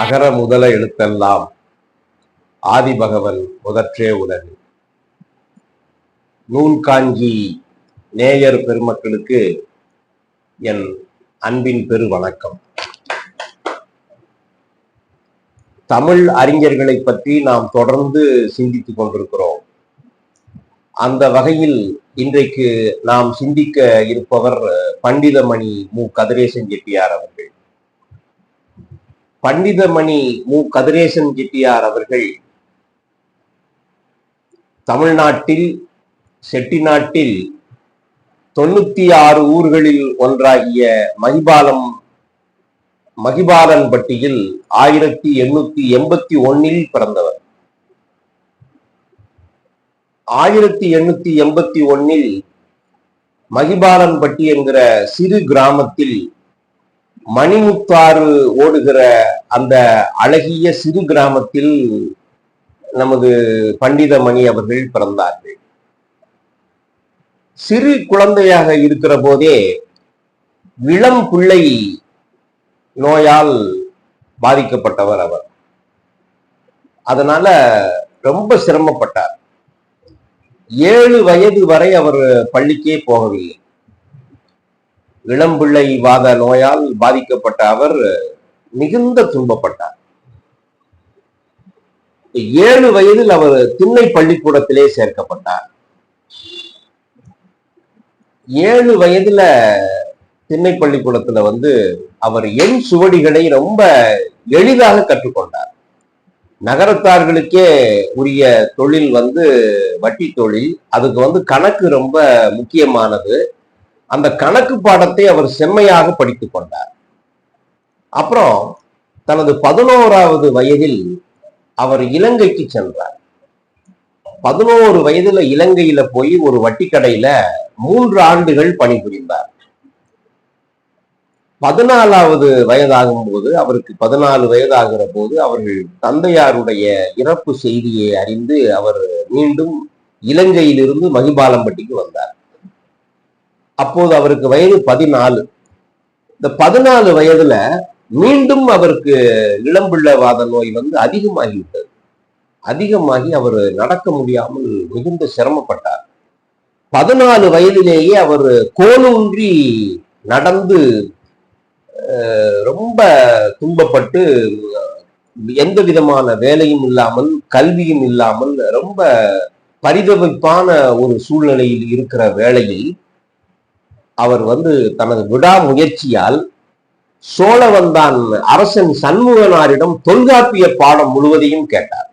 அகர முதல எழுத்தெல்லாம் ஆதிபகவன் முதற்றே உலகு. நூல் காஞ்சி நேயர் பெருமக்களுக்கு என் அன்பின் பெரு வணக்கம். தமிழ் அறிஞர்களை பற்றி நாம் தொடர்ந்து சிந்தித்துக் கொண்டிருக்கிறோம். அந்த வகையில் இன்றைக்கு நாம் சிந்திக்க இருப்பவர் பண்டிதமணி மு. கதிரேசன் செட்டியார் அவர்கள். பண்டிதமணி மு. கதிரேசன் செட்டியார் அவர்கள் தமிழ்நாட்டில் செட்டிநாட்டில் தொண்ணூத்தி ஆறு ஊர்களில் ஒன்றாகிய மகிபாலம் மகிபாலன்பட்டியில் ஆயிரத்தி எண்ணூத்தி எண்பத்தி ஒன்னில் பிறந்தவர். ஆயிரத்தி எண்ணூத்தி எண்பத்தி ஒன்னில் மகிபாலன்பட்டி என்கிற சிறு கிராமத்தில் மணிமுத்தாறு ஓடுகிற அந்த அழகிய சிறு கிராமத்தில் நமது பண்டிதமணி அவர்கள் பிறந்தார்கள். சிறு குழந்தையாக இருக்கிற போதே இளம் பிள்ளை நோயால் பாதிக்கப்பட்டவர் அவர். அதனால ரொம்ப சிரமப்பட்டார். ஏழு வயது வரை அவர் பள்ளிக்கே போகவில்லை. இளம்பிள்ளை வாத நோயால் பாதிக்கப்பட்ட அவர் மிகுந்த துன்பப்பட்டார். ஏழு வயதில் அவர் திண்ணை பள்ளிக்கூடத்திலே சேர்க்கப்பட்டார். ஏழு வயதுல திண்ணை பள்ளிக்கூடத்துல வந்து அவர் எண் சுவடிகளை ரொம்ப எளிதாக கற்றுக்கொண்டார். நகரத்தார்களுக்கே உரிய தொழில் வந்து வட்டி தொழில் அதுக்கு வந்து கணக்கு ரொம்ப முக்கியமானது. அந்த கணக்கு பாடத்தை அவர் செம்மையாக படித்துக் கொண்டார். அப்புறம் தனது பதினோராவது வயதில் அவர் இலங்கைக்கு சென்றார். பதினோரு வயதுல இலங்கையில போய் ஒரு வட்டி கடையில மூன்று ஆண்டுகள் பணிபுரிந்தார். பதினாலாவது வயதாகும் போது அவருக்கு பதினாலு வயதாகிற போது அவர்கள் தந்தையாருடைய இறப்பு செய்தியை அறிந்து அவர் மீண்டும் இலங்கையிலிருந்து மகிபாலம்பட்டிக்கு வந்தார். அப்போது அவருக்கு வயது பதினாலு. இந்த பதினாலு வயதுல மீண்டும் அவருக்கு இளம்பிள்ளவாத நோய் வந்து அதிகமாகிவிட்டது. அதிகமாகி அவர் நடக்க முடியாமல் மிகுந்த சிரமப்பட்டார். பதினாலு வயதிலேயே அவர் கோலூன்றி நடந்து ரொம்ப துன்பப்பட்டு எந்த விதமான வேலையும் இல்லாமல் கல்வியும் இல்லாமல் ரொம்ப பரிதவிப்பான ஒரு சூழ்நிலையில் இருக்கிற வேளையில் அவர் வந்து தனது விடாமுயற்சியால் சோழவந்தான் அரசன் சண்முகனாரிடம் தொல்காப்பிய பாடம் முழுவதையும் கேட்டார்.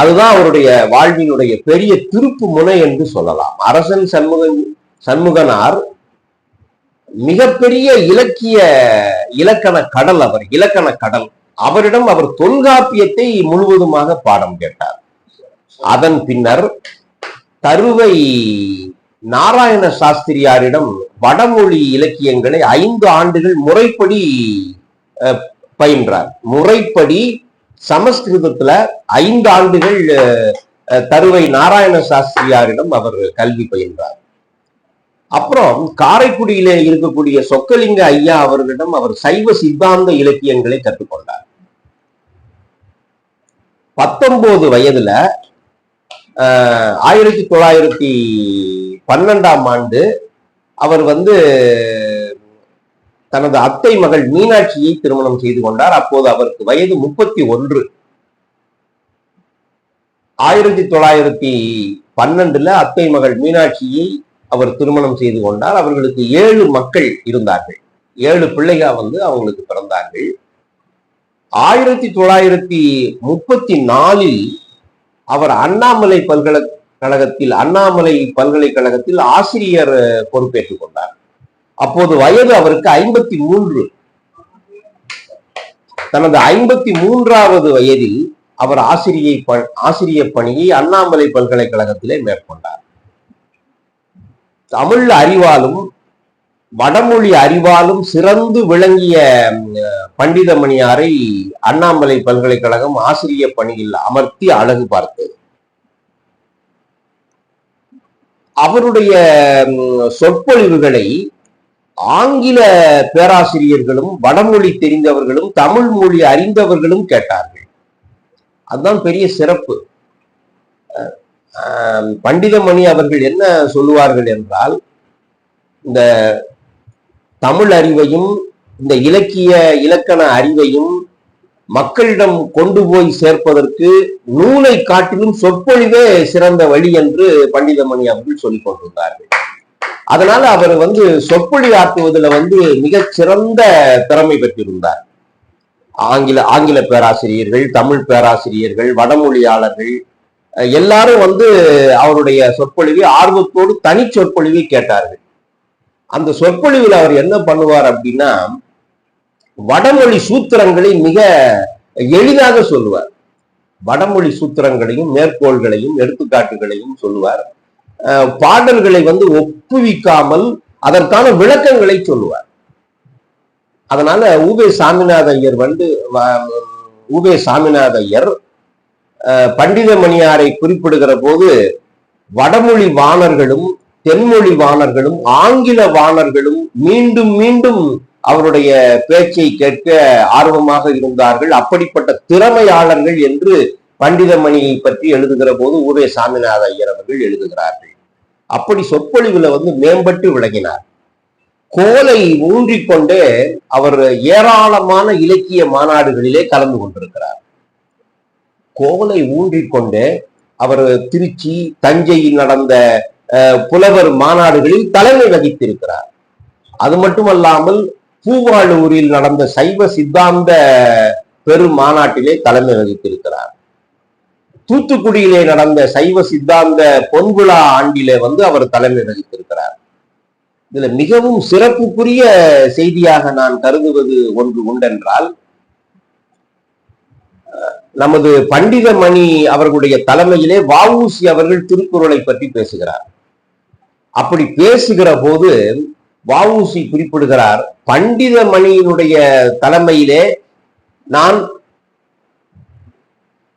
அதுதான் அவருடைய வாழ்வினுடைய பெரிய திருப்பு முனை என்று சொல்லலாம். அரசன் சண்முகன் சண்முகனார் மிகப்பெரிய இலக்கிய இலக்கண கடல் அவர் இலக்கண கடல். அவரிடம் அவர் தொல்காப்பியத்தை முழுவதுமாக பாடம் கேட்டார். அதன் பின்னர் தருவை நாராயண சாஸ்திரியாரிடம் வடமொழி இலக்கியங்களை ஐந்து ஆண்டுகள் முறைப்படி பயின்றார். முறைப்படி சமஸ்கிருதத்துல ஐந்து ஆண்டுகள் தருவை நாராயண சாஸ்திரியாரிடம் அவர் கல்வி பயின்றார். அப்புறம் காரைக்குடியில இருக்கக்கூடிய சொக்கலிங்க ஐயா அவர்களிடம் அவர் சைவ சித்தாந்த இலக்கியங்களை கற்றுக்கொண்டார். பத்தொன்பது வயதுல ஆயிரத்தி தொள்ளாயிரத்தி பன்னெண்டாம் ஆண்டு அவர் வந்து தனது அத்தை மகள் மீனாட்சியை திருமணம் செய்து கொண்டார். அப்போது அவருக்கு வயது முப்பத்தி ஒன்று. ஆயிரத்தி தொள்ளாயிரத்தி பன்னெண்டுல அத்தை மகள் மீனாட்சியை அவர் திருமணம் செய்து கொண்டார். அவர்களுக்கு ஏழு மக்கள் இருந்தார்கள். ஏழு பிள்ளைகள் வந்து அவங்களுக்கு பிறந்தார்கள். ஆயிரத்தி தொள்ளாயிரத்தி முப்பத்தி நாலில் அவர் அண்ணாமலை பல்கலை கழகத்தில் அண்ணாமலை பல்கலைக்கழகத்தில் ஆசிரியர் பொறுப்பேற்றுக் கொண்டார். அப்போது வயது அவருக்கு ஐம்பத்தி மூன்று தனது ஐம்பத்தி மூன்றாவது வயதில் அவர் ஆசிரியை ஆசிரிய பணியை அண்ணாமலை பல்கலைக்கழகத்திலே மேற்கொண்டார். தமிழ் அறிவாலும் வடமொழி அறிவாலும் சிறந்து விளங்கிய பண்டிதமணியாரை அண்ணாமலை பல்கலைக்கழகம் ஆசிரிய பணியில் அமர்த்தி அழகு பார்த்தது அவருடைய சொற்பொழிவுகளை ஆங்கில பேராசிரியர்களும் வடமொழி தெரிந்தவர்களும் தமிழ் மொழி அறிந்தவர்களும் கேட்டார்கள். அதுதான் பெரிய சிறப்பு. பண்டிதமணி அவர்கள் என்ன சொல்லுவார்கள் என்றால் இந்த தமிழ் அறிவையும் இந்த இலக்கிய இலக்கண அறிவையும் மக்களிடம் கொண்டு போய் சேர்ப்பதற்கு நூலை காட்டிலும் சொற்பொழிவே சிறந்த வழி என்று பண்டிதமணி அவர்கள் சொல்லிக் கொண்டிருந்தார்கள். அதனால அவர் வந்து சொற்பொழி ஆற்றுவதில் வந்து மிகச் சிறந்த திறமை பெற்றிருந்தார். ஆங்கில ஆங்கில பேராசிரியர்கள் தமிழ் பேராசிரியர்கள் வடமொழியாளர்கள் எல்லாரும் வந்து அவருடைய சொற்பொழிவை ஆர்வத்தோடு தனி சொற்பொழிவை கேட்டார்கள். அந்த சொற்பொழிவில் அவர் என்ன பண்ணுவார் அப்படின்னா வடமொழி சூத்திரங்களை மிக எளிதாக சொல்லுவார். வடமொழி சூத்திரங்களையும் மேற்கோள்களையும் எடுத்துக்காட்டுகளையும் சொல்லுவார். பாடல்களை வந்து ஒப்புவிக்காமல் அதற்கான விளக்கங்களை சொல்லுவார். அதனால உவே சாமிநாத ஐயர் வந்து வ- சாமிநாத ஐயர் அஹ் பண்டிதமணியாரை குறிப்பிடுகிற போது வடமொழி வாணர்களும் தென்மொழி வாணர்களும் ஆங்கில வாணர்களும் மீண்டும் மீண்டும் அவருடைய பேச்சை கேட்க ஆர்வமாக இருந்தார்கள். அப்படிப்பட்ட திறமையாளர்கள் என்று பண்டிதமணியை பற்றி எழுதுகிற போது ஊவே சாமிநாத ஐயர் அவர்கள் எழுதுகிறார்கள். அப்படி சொற்பொழிவுல வந்து மேம்பட்டு விளங்கினார். கோலை ஊன்றிக்கொண்டே அவர் ஏராளமான இலக்கிய மாநாடுகளிலே கலந்து கொண்டிருக்கிறார். கோலை ஊன்றிக்கொண்டே அவர் திருச்சி தஞ்சையில் நடந்த அஹ், புலவர் மாநாடுகளில் தலைமை வகித்திருக்கிறார். அது மட்டுமல்லாமல் பூவாளூரில் நடந்த சைவ சித்தாந்த பெரும் மாநாட்டிலே தலைமை வகித்திருக்கிறார். தூத்துக்குடியிலே நடந்த சைவ சித்தாந்த பொன்விழா ஆண்டிலே வந்து அவர் தலைமை வகித்திருக்கிறார். இதுல மிகவும் சிறப்புக்குரிய செய்தியாக நான் கருதுவது ஒன்று உண்டென்றால் நமது பண்டிதமணி அவர்களுடைய தலைமையிலே வஉசி அவர்கள் திருக்குறளை பற்றி பேசுகிறார். அப்படி பேசுகிற போது வஉசி குறிப்பிடுகிறார் பண்டிதமணியினுடைய தலைமையிலே நான்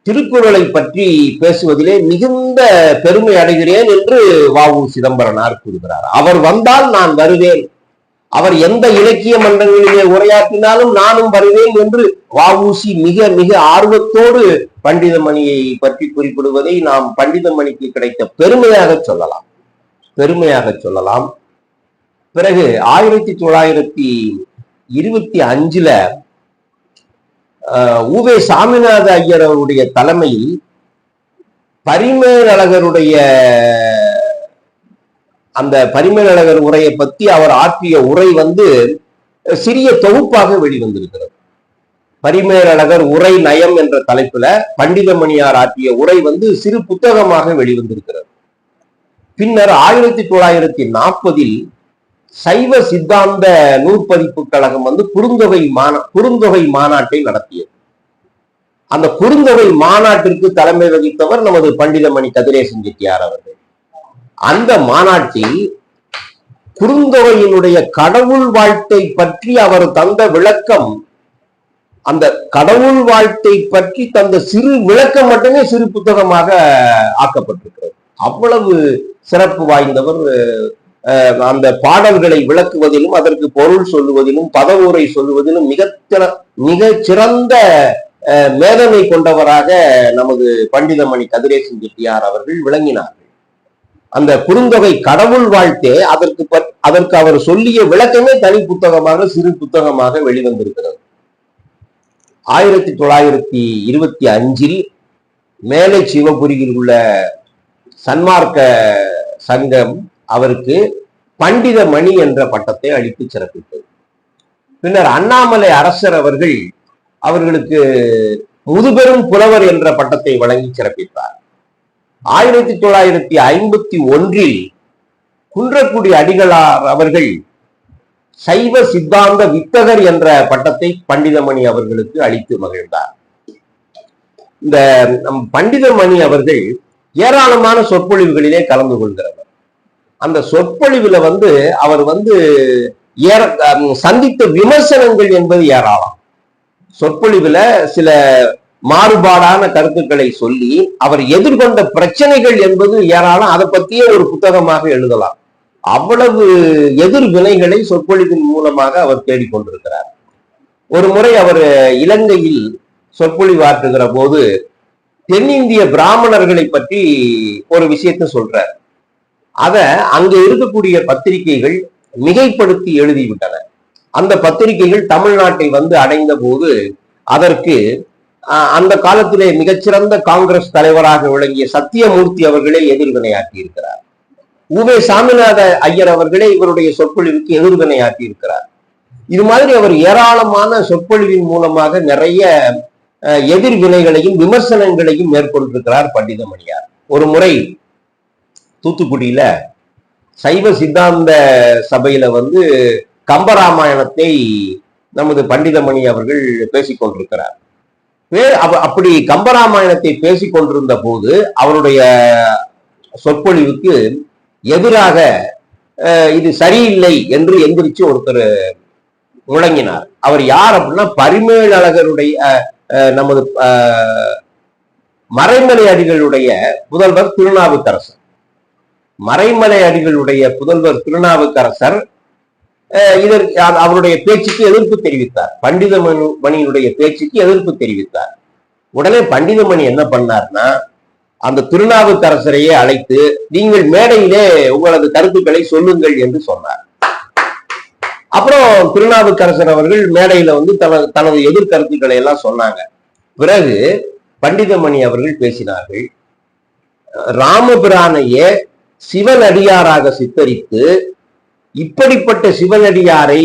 திருக்குறளை பற்றி பேசுவதிலே மிகுந்த பெருமை அடைகிறேன் என்று வாவு சிதம்பரனார் கூறுகிறார். அவர் வந்தால் நான் வருவேன். அவர் எந்த இலக்கிய மன்றங்களிலே உரையாற்றினாலும் நானும் வருவேன் என்று வஉசி மிக மிக ஆர்வத்தோடு பண்டிதமணியை பற்றி குறிப்பிடுவதை நாம் பண்டிதமணிக்கு கிடைத்த பெருமையாக சொல்லலாம். பெருமையாக சொல்லலாம். பிறகு ஆயிரத்தி தொள்ளாயிரத்தி இருபத்தி அஞ்சுல உவே சாமிநாத ஐயர் அவருடைய தலைமையில் பரிமேலழகருடைய அந்த பரிமேலழகர் உரையை பத்தி அவர் ஆற்றிய உரை வந்து சிறிய தொகுப்பாக வெளிவந்திருக்கிறது. பரிமேலழகர் உரை நயம் என்ற தலைப்புல பண்டிதமணியார் ஆற்றிய உரை வந்து சிறு புத்தகமாக வெளிவந்திருக்கிறது. பின்னர் ஆயிரத்தி தொள்ளாயிரத்தி நாற்பதில் சைவ சித்தாந்த நூற்பதிப்பு கழகம் வந்து குறுந்தொகை மாநா குறுந்தொகை மாநாட்டை நடத்தியது. அந்த குறுந்தொகை மாநாட்டிற்கு தலைமை வகித்தவர் நமது பண்டிதமணி கதிரேசன் செட்டியார் அவர்கள். அந்த மாநாட்டில் குறுந்தொகையினுடைய கடவுள் வாழ்த்தை பற்றி அவர் தந்த விளக்கம் அந்த கடவுள் வாழ்த்தை பற்றி தந்த சிறு விளக்கம் மட்டுமே சிறு புத்தகமாக ஆக்கப்பட்டிருக்கிறது. அவ்வளவு சிறப்பு வாய்ந்தவர் அந்த பாடல்களை விளக்குவதிலும் அதற்கு பொருள் சொல்லுவதிலும் பதவுரை சொல்லுவதிலும் மிக மிக சிறந்த அஹ், மேதமை கொண்டவராக நமது பண்டிதமணி கதிரேசன் செட்டியார் அவர்கள் விளங்கினார்கள். அந்த குறுந்தொகை கடவுள் வாழ்த்தே அதற்கு அதற்கு அவர் சொல்லிய விளக்கமே தனி புத்தகமாக சிறு புத்தகமாக வெளிவந்திருக்கிறது. ஆயிரத்தி தொள்ளாயிரத்தி இருபத்தி அஞ்சில் மேலை சிவபுரியில் உள்ள சன்மார்க்க சங்கம் அவருக்கு பண்டித மணி என்ற பட்டத்தை அளித்து சிறப்பித்தது. பின்னர் அண்ணாமலை அரசர் அவர்கள் அவர்களுக்கு முதுபெரும் புலவர் என்ற பட்டத்தை வழங்கி சிறப்பித்தார். ஆயிரத்தி தொள்ளாயிரத்தி ஐம்பத்தி ஒன்றில் குன்றக்குடி அடிகளார் அவர்கள் சைவ சித்தாந்த வித்தகர் என்ற பட்டத்தை பண்டிதமணி அவர்களுக்கு அளித்து மகிழ்ந்தார். இந்த நம் பண்டிதமணி அவர்கள் ஏராளமான சொற்பொழிவுகளிலே கலந்து கொள்கிறவர். அந்த சொற்பொழிவுல வந்து அவர் வந்து ஏற சந்தித்த விமர்சனங்கள் என்பது ஏராளம். சொற்பொழிவுல சில மாறுபாடான கருத்துக்களை சொல்லி அவர் எதிர்கொண்ட பிரச்சனைகள் என்பது ஏராளம். அதை பத்தியே ஒரு புத்தகமாக எழுதலாம். அவ்வளவு எதிர்வினைகளை சொற்பொழிவின் மூலமாக அவர் தேடிக்கொண்டிருக்கிறார். ஒரு முறை அவர் இலங்கையில் சொற்பொழிவாற்றுகிற போது தென்னிந்திய பிராமணர்களை பற்றி ஒரு விஷயத்த சொல்றார். அதை அங்க இருக்கக்கூடிய பத்திரிகைகள் மிகைப்படுத்தி எழுதிவிட்டன. அந்த பத்திரிகைகள் தமிழ்நாட்டை வந்து அடைந்த போது அதற்கு அந்த காலத்திலே மிகச்சிறந்த காங்கிரஸ் தலைவராக விளங்கிய சத்தியமூர்த்தி அவர்களே எதிர்வினையாற்றி இருக்கிறார் உவே சாமிநாத ஐயர் அவர்களே இவருடைய சொற்பொழிவுக்கு எதிர்வினையாற்றி இருக்கிறார் இது மாதிரி அவர் ஏராளமான சொற்பொழிவின் மூலமாக நிறைய அஹ், எதிர்வினைகளையும் விமர்சனங்களையும் மேற்கொண்டிருக்கிறார் பண்டிதமணியார். ஒரு முறை தூத்துக்குடியில சைவ சித்தாந்த சபையில வந்து கம்பராமாயணத்தை நமது பண்டிதமணி அவர்கள் பேசிக் கொண்டிருக்கிறார். அப்ப- அப்படி கம்பராமாயணத்தை பேசிக் கொண்டிருந்த போது அவருடைய சொற்பொழிவுக்கு எதிராக அஹ், இது சரியில்லை என்று எந்திரிச்சு ஒருத்தர் முழங்கினார். அவர் யார் அப்படின்னா பரிமேல் அழகருடைய அஹ், அஹ், நமது மறைமலை அடிகளுடைய முதல்வர் திருநாவுக்கரசர். மறைமலை அடிகளுடைய புதல்வர் திருநாவுக்கரசர் அஹ், அவருடைய பேச்சுக்கு எதிர்ப்பு தெரிவித்தார். பண்டிதமணி மணியினுடைய பேச்சுக்கு எதிர்ப்பு தெரிவித்தார். உடனே பண்டிதமணி என்ன பண்ணார்னா அந்த திருநாவுக்கரசரையே அழைத்து நீங்கள் மேடையிலே உங்களது கருத்துக்களை சொல்லுங்கள் என்று சொன்னார். அப்புறம் திருநாவுக்கரசர் அவர்கள் மேடையில வந்து தனது தனது எதிர்கருத்துக்களை எல்லாம் சொன்னாங்க. பிறகு பண்டிதமணி அவர்கள் பேசினார்கள் ராமபிரானையே சிவனடியாராக சித்தரித்து இப்படிப்பட்ட சிவனடியாரை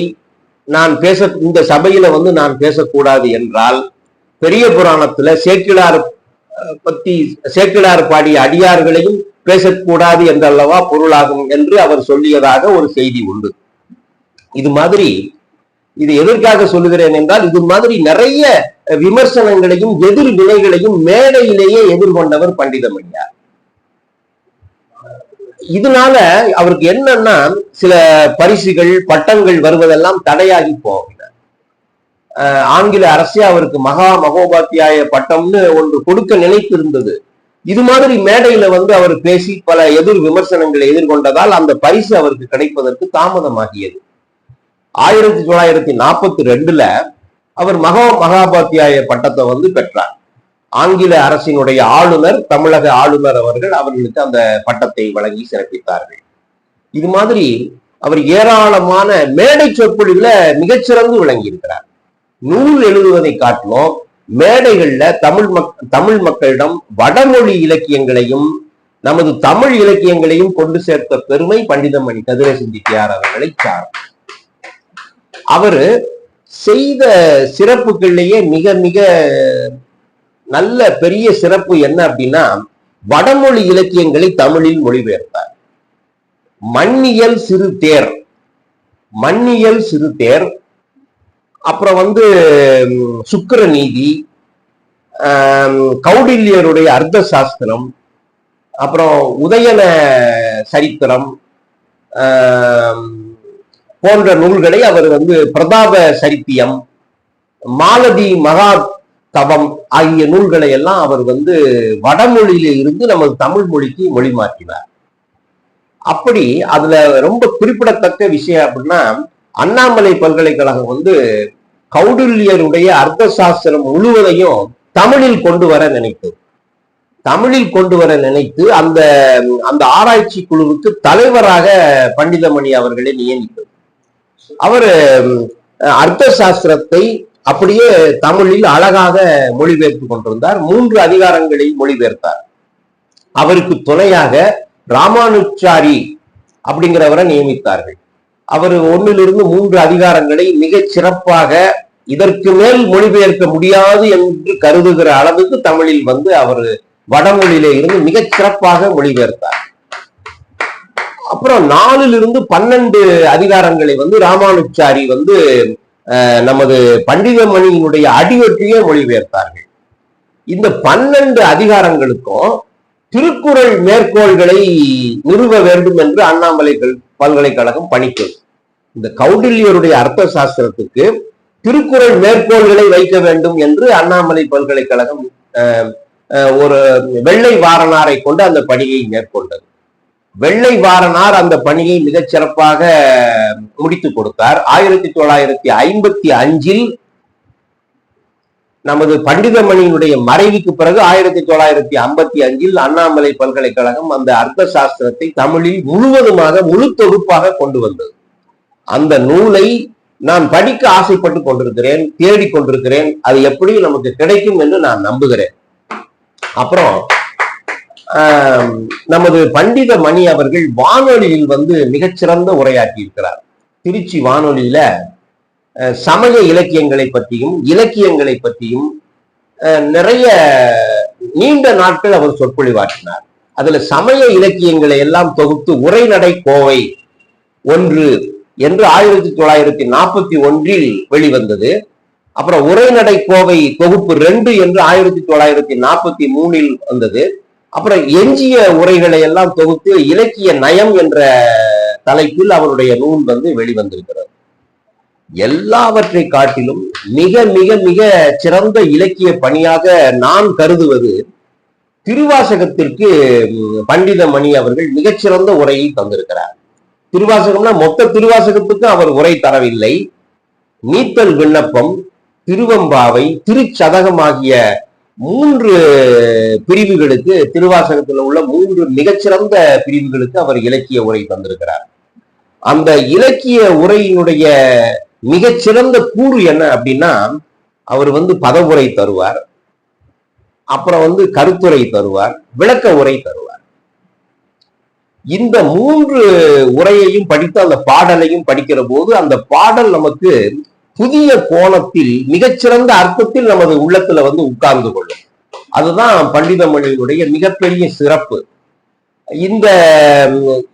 நான் பேச இந்த சபையில வந்து நான் பேசக்கூடாது என்றால் பெரிய புராணத்துல சேக்கிழார் பத்தி சேக்கிழார் பாடிய அடியார்களையும் பேசக்கூடாது என்றல்லவா பொருளாகும் என்று அவர் சொல்லியதாக ஒரு செய்தி உண்டு. இது மாதிரி இது எதற்காக சொல்லுகிறேன் என்றால் இது மாதிரி நிறைய விமர்சனங்களையும் எதிர் வினைகளையும் மேடையிலேயே எதிர்கொண்டவர் பண்டிதமணியார். இதனால அவருக்கு என்னன்னா சில பரிசுகள் பட்டங்கள் வருவதெல்லாம் தடையாகி போகின ஆங்கில அரசே அவருக்கு மகா மகோபாத்தியாய பட்டம்னு ஒன்று கொடுக்க நினைத்திருந்தது. இது மாதிரி மேடையில வந்து அவர் பேசி பல எதிர் விமர்சனங்களை எதிர்கொண்டதால் அந்த பரிசு அவருக்கு கிடைப்பதற்கு தாமதமாகியது. ஆயிரத்தி தொள்ளாயிரத்தி நாற்பத்தி ரெண்டுல அவர் மகா மகாபாத்தியாய பட்டத்தை வந்து பெற்றார். ஆங்கில அரசினுடைய ஆளுநர் தமிழக ஆளுநர் அவர்கள் அவர்களுக்கு அந்த பட்டத்தை வழங்கி சிறப்பித்தார்கள். இது மாதிரி அவர் ஏராளமான மேடை சொற்பொழிவுல மிகச்சிறந்து விளங்கி இருக்கிறார் நூல் எழுதுவதை காட்டிலும் மேடைகள்ல தமிழ் மக் தமிழ் மக்களிடம் வடமொழி இலக்கியங்களையும் நமது தமிழ் இலக்கியங்களையும் கொண்டு சேர்த்த பெருமை பண்டிதமணி கதிரேசன் செட்டியார் அவர்களை சார் அவரு செய்த சிறப்புகள்லேயே மிக மிக நல்ல பெரிய சிறப்பு என்ன அப்படின்னா வடமொழி இலக்கியங்களை தமிழில் மொழிபெயர்த்தார். மண்ணியல் சிறு தேர். மண்ணியல் சிறு தேர். அப்புறம் வந்து சுக்கர நீதி. கௌடில்யருடைய அர்த்த சாஸ்திரம். அப்புறம் உதயன சரித்திரம். போன்ற நூல்களை அவர் வந்து பிரதாப சரித்தியம் மாலதி மகா தவம் ஆகிய நூல்களை எல்லாம் அவர் வந்து வடமொழியில இருந்து நமது தமிழ் மொழிக்கு மொழி மாற்றினார் அப்படி அதுல ரொம்ப குறிப்பிடத்தக்க விஷயம் அப்படின்னா அண்ணாமலை பல்கலைக்கழகம் வந்து கௌடில்யருடைய அர்த்த சாஸ்திரம் முழுவதையும் தமிழில் கொண்டு வர நினைத்தது. தமிழில் கொண்டு வர நினைத்து அந்த அந்த ஆராய்ச்சி குழுவுக்கு தலைவராக பண்டிதமணி அவர்களை நியமித்தது. அவர் அர்த்த சாஸ்திரத்தை அப்படியே தமிழில் அழகாக மொழிபெயர்த்து கொண்டிருந்தார். மூன்று அதிகாரங்களை மொழிபெயர்த்தார். அவருக்கு துணையாக ராமானுச்சாரி அப்படிங்கிறவரை நியமித்தார்கள். அவர் ஒன்னிலிருந்து மூன்று அதிகாரங்களை மிகச் சிறப்பாக இதற்கு மேல் மொழிபெயர்க்க முடியாது என்று கருதுகிற அளவுக்கு தமிழில் வந்து அவர் வடமொழியிலே இருந்து மிகச் சிறப்பாக மொழிபெயர்த்தார். அப்புறம் நாலிலிருந்து பன்னெண்டு அதிகாரங்களை வந்து ராமானுச்சாரி வந்து நமது பண்டிதமணியினுடைய அடிவற்றியே மொழிபெயர்த்தார்கள். இந்த பன்னெண்டு அதிகாரங்களுக்கும் திருக்குறள் மேற்கோள்களை நிறுவ வேண்டும் என்று அண்ணாமலை கல்- பல்கலைக்கழகம் பணித்தது. இந்த கௌடில்யருடைய அர்த்த சாஸ்திரத்துக்கு திருக்குறள் மேற்கோள்களை வைக்க வேண்டும் என்று அண்ணாமலை பல்கலைக்கழகம் ஒரு வெள்ளை வாரணாரை கொண்டு அந்த பணியை மேற்கொண்டது. வெள்ளை வாரனார் அந்த பணியை மிகச் சிறப்பாக முடித்து கொடுத்தார். ஆயிரத்தி தொள்ளாயிரத்தி ஐம்பத்தி அஞ்சில் நமது பண்டிதமணியினுடைய மறைவுக்கு பிறகு ஆயிரத்தி தொள்ளாயிரத்தி ஐம்பத்தி அஞ்சில் அண்ணாமலை பல்கலைக்கழகம் அந்த அர்த்த சாஸ்திரத்தை தமிழில் முழுவதுமாக முழு தொகுப்பாக கொண்டு வந்தது. அந்த நூலை நான் படிக்க ஆசைப்பட்டு கொண்டிருக்கிறேன் தேடிக் கொண்டிருக்கிறேன். அது எப்படி நமக்கு கிடைக்கும் என்று நான் நம்புகிறேன். அப்புறம் நமது பண்டித மணி அவர்கள் வானொலியில் வந்து மிகச்சிறந்த உரையாற்றி இருக்கிறார். திருச்சி வானொலியில சமய இலக்கியங்களை பற்றியும் இலக்கியங்களை பற்றியும் அஹ், நிறைய நீண்ட நாட்கள் அவர் சொற்பொழிவாற்றினார். அதுல சமய இலக்கியங்களை எல்லாம் தொகுத்து உரைநடை கோவை ஒன்று என்று ஆயிரத்தி தொள்ளாயிரத்தி நாற்பத்தி ஒன்றில் வெளிவந்தது. அப்புறம் உரைநடை கோவை தொகுப்பு ரெண்டு என்று ஆயிரத்தி தொள்ளாயிரத்தி நாற்பத்தி மூணில் வந்தது. அப்புறம் எஞ்சிய உரைகளை எல்லாம் தொகுத்து இலக்கிய நயம் என்ற தலைப்பில் அவருடைய நூல் வந்து வெளிவந்திருக்கிறது. எல்லாவற்றை காட்டிலும் மிக மிக மிக சிறந்த இலக்கிய பணியாக நான் கருதுவது திருவாசகத்திற்கு பண்டிதமணி பண்டித மணி அவர்கள் மிகச்சிறந்த உரையை தந்திருக்கிறார். திருவாசகம்னா மொத்த திருவாசகத்துக்கும் அவர் உரை தரவில்லை. நீத்தல் விண்ணப்பம் திருவம்பாவை திருச்சதகம் ஆகிய மூன்று பிரிவுகளுக்கு திருவாசகத்தில் உள்ள மூன்று மிகச்சிறந்த பிரிவுகளுக்கு அவர் இலக்கிய உரை தந்திருக்கிறார். அந்த இலக்கிய உரையினுடைய மிகச்சிறந்த கூறு என்ன அப்படின்னா அவர் வந்து பதவுரை தருவார் அப்புறம் வந்து கருத்துரை தருவார் விளக்க உரை தருவார். இந்த மூன்று உரையையும் படித்து அந்த பாடலையும் படிக்கிற போது அந்த பாடல் நமக்கு புதிய கோணத்தில் மிகச்சிறந்த அர்த்தத்தில் நமது உள்ளத்துல வந்து உட்கார்ந்து கொள்ளும். அதுதான் பண்டிதமொழியினுடைய மிகப்பெரிய சிறப்பு. இந்த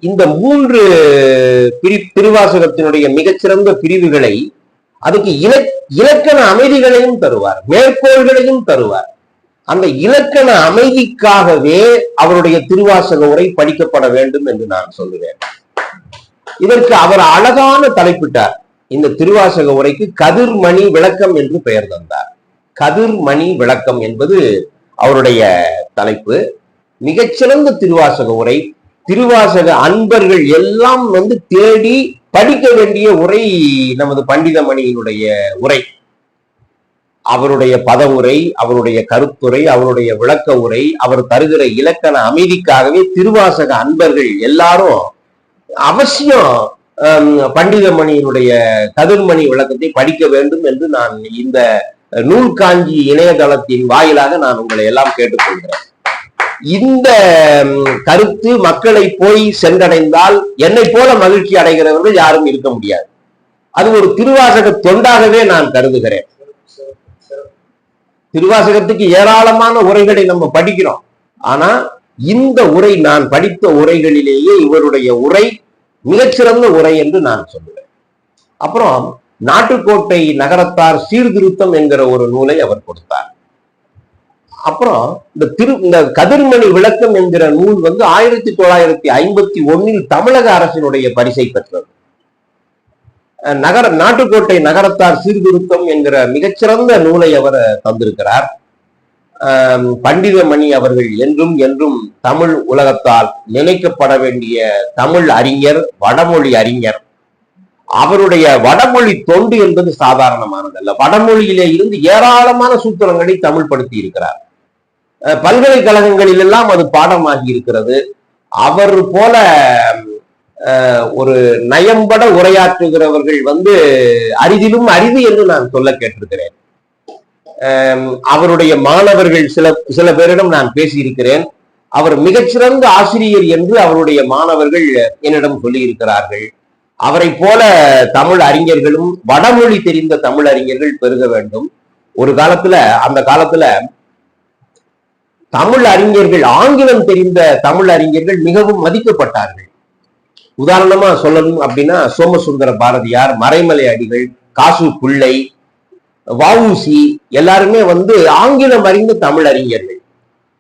இந்த மூன்று பிரி திருவாசகத்தினுடைய மிகச்சிறந்த பிரிவுகளை அதுக்கு இலக் இலக்கண அமைதிகளையும் தருவார் மேற்கோள்களையும் தருவார். அந்த இலக்கண அமைதிக்காகவே அவருடைய திருவாசக உரை படிக்கப்பட வேண்டும் என்று நான் சொல்லுவேன். இதற்கு அவர் அழகான தலைப்பிட்டார். இந்த திருவாசக உரைக்கு கதிர்மணி விளக்கம் என்று பெயர் தந்தார். கதிர்மணி விளக்கம் என்பது அவருடைய தலைப்பு. மிகச்சிறந்த திருவாசக உரை. திருவாசக அன்பர்கள் எல்லாம் வந்து தேடி படிக்க வேண்டிய உரை நமது பண்டிதமணியினுடைய உரை. அவருடைய பதவுரை அவருடைய கருத்துரை அவருடைய விளக்க உரை அவர் தருகிற இலக்கண அமைதிக்காகவே திருவாசக அன்பர்கள் எல்லாரும் அவசியம் பண்டிதமணியினுடைய கதிர்மணி விளக்கத்தை படிக்க வேண்டும் என்று நான் இந்த நூல் காஞ்சி இணையதளத்தின் வாயிலாக நான் உங்களை எல்லாம் கேட்டுக்கொள்கிறேன். இந்த கருத்து மக்களை போய் சென்றடைந்தால் என்னை போல மகிழ்ச்சி அடைகிறவர்கள் யாரும் இருக்க முடியாது. அது ஒரு திருவாசக தொண்டாகவே நான் கருதுகிறேன். திருவாசகத்துக்கு ஏராளமான உரைகளை நம்ம படிக்கிறோம். ஆனா இந்த உரை நான் படித்த உரைகளிலேயே இவருடைய உரை மிகச்சிறந்த உரை என்று நான் சொல்லுவேன். அப்புறம் நாட்டுக்கோட்டை நகரத்தார் சீர்திருத்தம் என்கிற ஒரு நூலை அவர் கொடுத்தார். அப்புறம் இந்த திரு இந்த கதிர்மணி விளக்கம் என்கிற நூல் வந்து ஆயிரத்தி தொள்ளாயிரத்தி ஐம்பத்தி ஒன்னில் தமிழக அரசினுடைய பரிசை பெற்றது. அஹ் நகர நாட்டுக்கோட்டை நகரத்தார் சீர்திருத்தம் என்கிற மிகச்சிறந்த நூலை அவர் தந்திருக்கிறார். பண்டிதமணி அவர்கள் என்றும் என்றும் தமிழ் உலகத்தால் நினைக்கப்பட வேண்டிய தமிழ் அறிஞர் வடமொழி அறிஞர். அவருடைய வடமொழி தொண்டு என்பது சாதாரணமானதல்ல. வடமொழியிலே இருந்து ஏராளமான சூத்திரங்களை தமிழ் படுத்தி இருக்கிறார். பல்கலைக்கழகங்களிலெல்லாம் பல்கலைக்கழகங்களில் எல்லாம் அது பாடமாகி இருக்கிறது. அவர் போல ஒரு நயம்பட உரையாற்றுகிறவர்கள் வந்து அரிதிலும் அரிது என்று நான் சொல்ல கேட்டிருக்கிறேன். அவருடைய மாணவர்கள் சில சில பேரிடம் நான் பேசியிருக்கிறேன். அவர் மிகச்சிறந்த ஆசிரியர் என்று அவருடைய மாணவர்கள் என்னிடம் சொல்லியிருக்கிறார்கள். அவரை போல தமிழ் அறிஞர்களும் வடமொழி தெரிந்த தமிழ் அறிஞர்கள் பெருக வேண்டும். ஒரு காலத்துல அந்த காலத்துல தமிழ் அறிஞர்கள் ஆங்கிலம் தெரிந்த தமிழ் அறிஞர்கள் மிகவும் மதிக்கப்பட்டார்கள். உதாரணமா சொல்லணும் அப்படின்னா சோமசுந்தர பாரதியார் மறைமலை அடிகள் காசு பிள்ளை வஉசி எல்லாருமே வந்து ஆங்கிலம் அறிந்த தமிழ் அறிஞர்கள்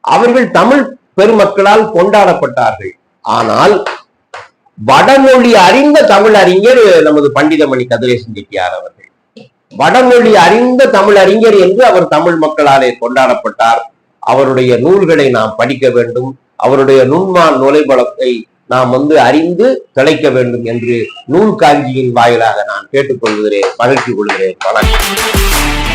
அவர்கள் தமிழ் பெருமக்களால் கொண்டாடப்பட்டார்கள். ஆனால் வடமொழி அறிந்த தமிழ் அறிஞர் நமது பண்டிதமணி கதிரேசன் செட்டியார் அவர்கள். வடமொழி அறிந்த தமிழ் அறிஞர் என்று அவர் தமிழ் மக்களாலே கொண்டாடப்பட்டார். அவருடைய நூல்களை நாம் படிக்க வேண்டும். அவருடைய நுண்மான் நுழைபலத்தை நாம் வந்து அறிந்து திளைக்க வேண்டும் என்று நூல் காஞ்சியின் வாயிலாக நான் கேட்டுக்கொள்கிறேன் மகிழ்ச்சி கொள்கிறேன். வணக்கம்.